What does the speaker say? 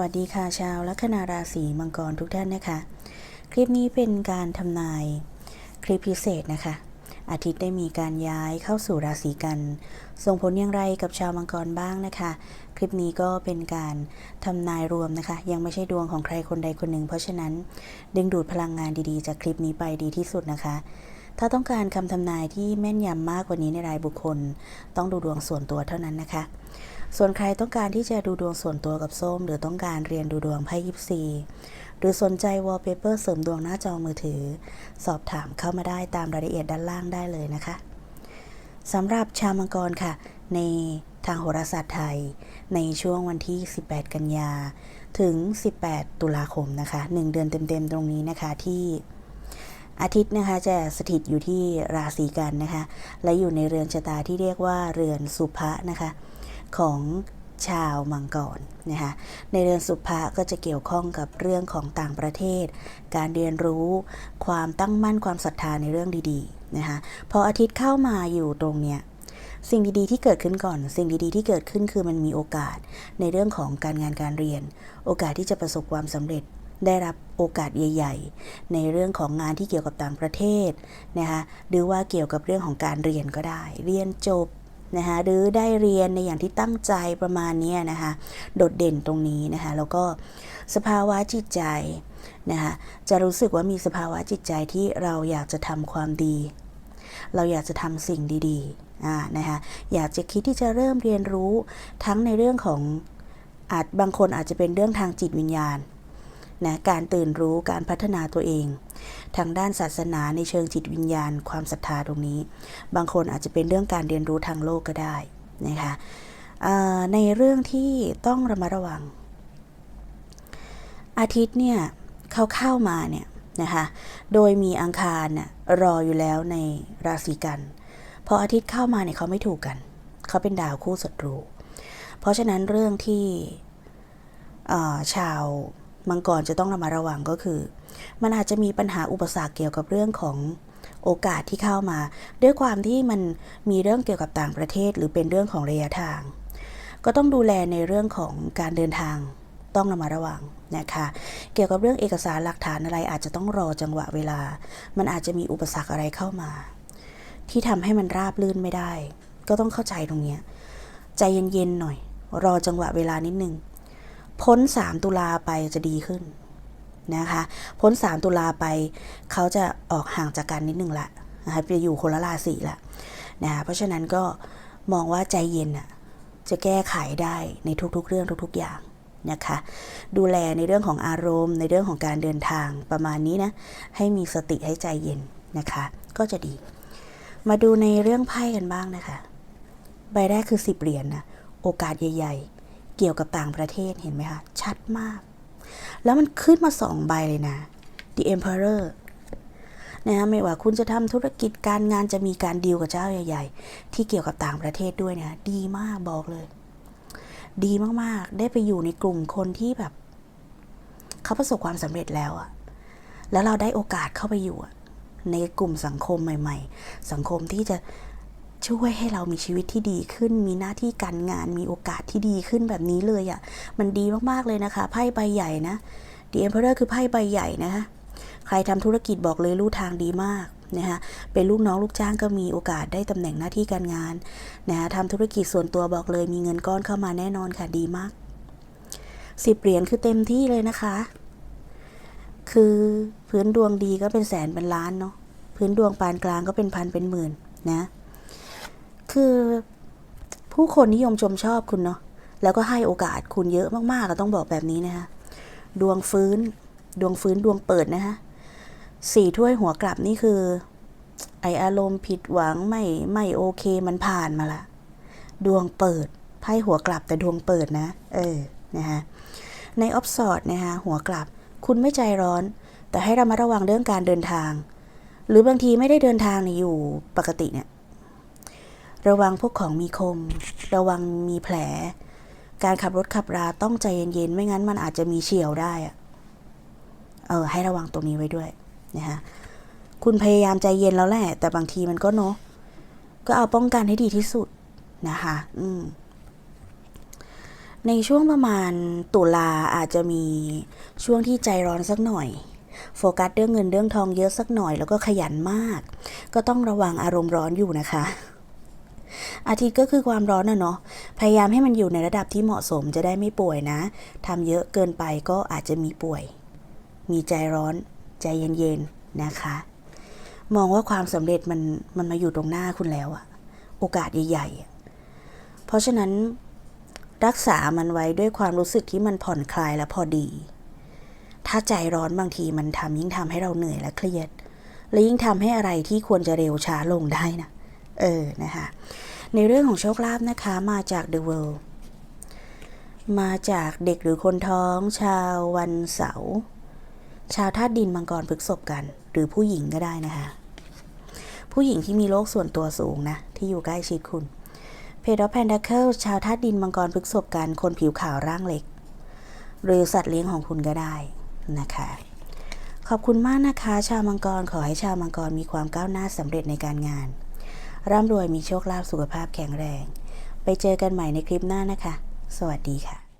วัสดีค่ะชาวลัคนาราศีมังกรทุกท่านนะคะ คลิปนี้เป็นการทำนายคลิปพิเศษนะคะ อาทิตย์ได้มีการย้ายเข้าสู่ราศีกัน ส่งผลอย่างไรกับชาวมังกรบ้างนะคะ คลิปนี้ก็เป็นการทำนายรวมนะคะ ยังไม่ใช่ดวงของใครคนใดคนหนึ่ง เพราะฉะนั้นดึงดูดพลังงานดีๆ จากคลิปนี้ไปดีที่สุดนะคะถ้าต้องการคำทำนายที่แม่นยำมากกว่านี้ในรายบุคคล ต้องดูดวงส่วนตัวเท่านั้นนะคะ ส่วนใครต้องการที่จะดูดวงส่วนตัวกับส้ม หรือต้องการเรียนดูดวงไพ่ยิปซีหรือสนใจวอลเปเปอร์เสริมดวงหน้าจอมือถือ สอบถามเข้ามาได้ตามรายละเอียดด้านล่างได้เลยนะคะสำหรับชาวมังกรค่ะ ในทางโหราศาสตร์ไทย ในช่วงวันที่ 18 กันยา ถึง 18 ตุลาคมนะคะ 1 เดือนเต็มๆ ตรงนี้นะคะที่อาทิตย์นะคะจะสถิตอยู่ที่ราศีกันนะคะ และอยู่ในเรือนชะตาที่เรียกว่าเรือนสุภะนะคะ ของชาวมังกรนะคะในเรือนสุภะก็จะเกี่ยวข้องกับเรื่องของต่างประเทศ การเรียนรู้ ความตั้งมั่นความศรัทธาในเรื่องดีๆนะคะพออาทิตย์เข้ามาอยู่ตรงเนี้ยสิ่งดีๆที่เกิดขึ้นก่อน สิ่งดีๆที่เกิดขึ้นคือมันมีโอกาสในเรื่องของการงานการเรียน โอกาสที่จะประสบความสำเร็จได้รับโอกาสใหญ่ ๆ ในเรื่องของงานที่เกี่ยวกับต่างประเทศนะคะหรือว่าเกี่ยวกับเรื่องของการเรียนก็ได้ เรียนจบ นะคะหรือได้เรียนในอย่างที่ตั้งใจประมาณนี้นะคะ โดดเด่นตรงนี้นะคะ แล้วก็สภาวะจิตใจนะคะจะรู้สึกว่ามีสภาวะจิตใจที่เราอยากจะทำความดี เราอยากจะทำสิ่งดีๆอ่านะคะอยากจะคิดที่จะเริ่มเรียนรู้ทั้งในเรื่องของอาจบางคนอาจจะเป็นเรื่องทางจิตวิญญาณ นะการตื่นรู้การพัฒนาตัวเอง ทางด้านศาสนาในเชิงจิตวิญญาณ ความศรัทธาตรงนี้ บางคนอาจจะเป็นเรื่องการเรียนรู้ทางโลกก็ได้นะคะในเรื่องที่ต้องระมัดระวัง อาทิตย์เนี่ยเขาเข้ามาเนี่ยนะคะโดยมีอังคารน่ะรออยู่แล้วในราศีกันพออาทิตย์เข้ามาเนี่ยเขาไม่ถูกกัน เขาเป็นดาวคู่ศัตรู เพราะฉะนั้นเรื่องที่ชาว มังกรจะต้องระมัดระวังก็คือ มันอาจจะมีปัญหาอุปสรรคเกี่ยวกับเรื่องของโอกาสที่เข้ามา ด้วยความที่มันมีเรื่องเกี่ยวกับต่างประเทศ หรือเป็นเรื่องของระยะทาง ก็ต้องดูแลในเรื่องของการเดินทางต้องระมัดระวังนะคะ เกี่ยวกับเรื่องเอกสารหลักฐานอะไรอาจจะต้องรอจังหวะเวลา มันอาจจะมีอุปสรรคอะไรเข้ามา ที่ทำให้มันราบลื่นไม่ได้ ก็ต้องเข้าใจตรงเนี้ยใจเย็นๆหน่อย รอจังหวะเวลานิดนึง พ้น 3 ตุลาไปจะดีขึ้นนะคะ พ้น 3 ตุลาไปเขาจะออกห่างจากกันนิดนึงละนะคะไปอยู่คนละราศีละนะคะเพราะฉะนั้นก็มองว่าใจเย็นอะจะแก้ไขได้ในทุกๆ เรื่องทุก ๆ อย่างนะคะ ดูแลในเรื่องของอารมณ์ ในเรื่องของการเดินทางประมาณนี้นะ ให้มีสติให้ใจเย็นนะคะ ก็จะดี มาดูในเรื่องไพ่กันบ้างนะคะ ใบแรกคือสิบเหรียญนะโอกาสใหญ่ ๆ กี่ยวกับต่างประเทศเห็นไหมคะ ชัดมาก แล้วมันขึ้นมาสองใบเลยนะ The Emperor นะไม่ว่าคุณจะทำธุรกิจการงานจะมีการดีลกับเจ้าใหญ่ ๆ ที่เกี่ยวกับต่างประเทศด้วยนะดีมากบอกเลย ดีมากๆ ได้ไปอยู่ในกลุ่มคนที่แบบเขาประสบความสำเร็จแล้วอะแล้วเราได้โอกาสเข้าไปอยู่ในกลุ่มสังคมใหม่ ๆ สังคมที่จะ ช่วยให้เรามีชีวิตที่ดีขึ้น มีหน้าที่การงานมีโอกาสที่ดีขึ้นแบบนี้เลยอะ่ะมันดีมากๆเลยนะคะไพ่ใบใหญ่นะ The Emperor คือไพ่ใบใหญ่นะคะใครทำธุรกิจบอกเลยลู่ทางดีมากนะคะเป็นลูกน้องลูกจ้างก็มีโอกาสได้ตำแหน่งหน้าที่การงานนะคะทำธุรกิจส่วนตัวบอกเลย มีเงินก้อนเข้ามาแน่นอนค่ะดีมากสิบเหรียญคือเต็มที่เลยนะคะ คือพื้นดวงดีก็เป็นแสนเป็นล้านเนาะพื้นดวงปานกลางก็เป็นพันเป็นหมื่นนะ คือผู้คนนิยมชมชอบคุณเนาะแล้วก็ให้โอกาสคุณเยอะมากๆก็ต้องบอกแบบนี้นะคะดวงฟื้น ดวงฟื้นดวงเปิดนะคะสี่ถ้วยหัวกลับนี่คือ ไออารมณ์ผิดหวังไม่ไม่โอเคมันผ่านมาละ ดวงเปิดไพ่หัวกลับแต่ดวงเปิดนะ เออนะคะในออฟสอดนะคะหัวกลับ คุณไม่ใจร้อน แต่ให้เรามาระวังเรื่องการเดินทาง หรือบางทีไม่ได้เดินทางเนี่ยอยู่ปกติเนี่ย ระวังพวกของมีคม ระวังมีแผล การขับรถขับราต้องใจเย็นๆ ไม่งั้นมันอาจจะมีเฉียวได้อะเออ ให้ระวังตรงนี้ไว้ด้วยนะคะคุณพยายามใจเย็นแล้วแหละ แต่บางทีมันก็เนาะก็เอาป้องกันให้ดีที่สุดนะคะอืมในช่วงประมาณตุลาอาจจะมีช่วงที่ใจร้อนสักหน่อย โฟกัสเรื่องเงินเรื่องทองเยอะสักหน่อย แล้วก็ขยันมาก ก็ต้องระวังอารมณ์ร้อนอยู่นะคะ อาทิตย์ก็คือความร้อนนะเนาะพยายามให้มันอยู่ในระดับที่เหมาะสมจะได้ไม่ป่วยนะทำเยอะเกินไปก็อาจจะมีป่วย มีใจร้อนใจเย็นๆนะคะ มองว่าความสำเร็จมันมันมาอยู่ตรงหน้าคุณแล้วอะโอกาสใหญ่ๆเพราะฉะนั้นรักษามันไว้ด้วยความรู้สึกที่มันผ่อนคลายและพอดี ถ้าใจร้อนบางทีมันทำยิ่งทำให้เราเหนื่อยและเครียด และยิ่งทำให้อะไรที่ควรจะเร็วช้าลงได้นะ เออนะคะในเรื่องของโชคลาภนะคะมาจาก The World มาจากเด็กหรือคนท้องชาววันเสาร์ชาวธาตุดินมังกรพฤกษบกัน หรือผู้หญิงก็ได้นะคะผู้หญิงที่มีโรคส่วนตัวสูงนะ ที่อยู่ใกล้ชิดคุณเพดอแพนด c เคิลชาวธาตุดินมังกรพฤกษบกันคนผิวขาวร่างเล็ก หรือสัตว์เลี้ยงของคุณก็ได้นะคะ ขอบคุณมากนะคะ ชาวมังกรขอให้ชาวมังกรมีความก้าวหน้าสำเร็จในการงาน ร่ำรวยมีโชคลาภสุขภาพแข็งแรง ไปเจอกันใหม่ในคลิปหน้านะคะ สวัสดีค่ะ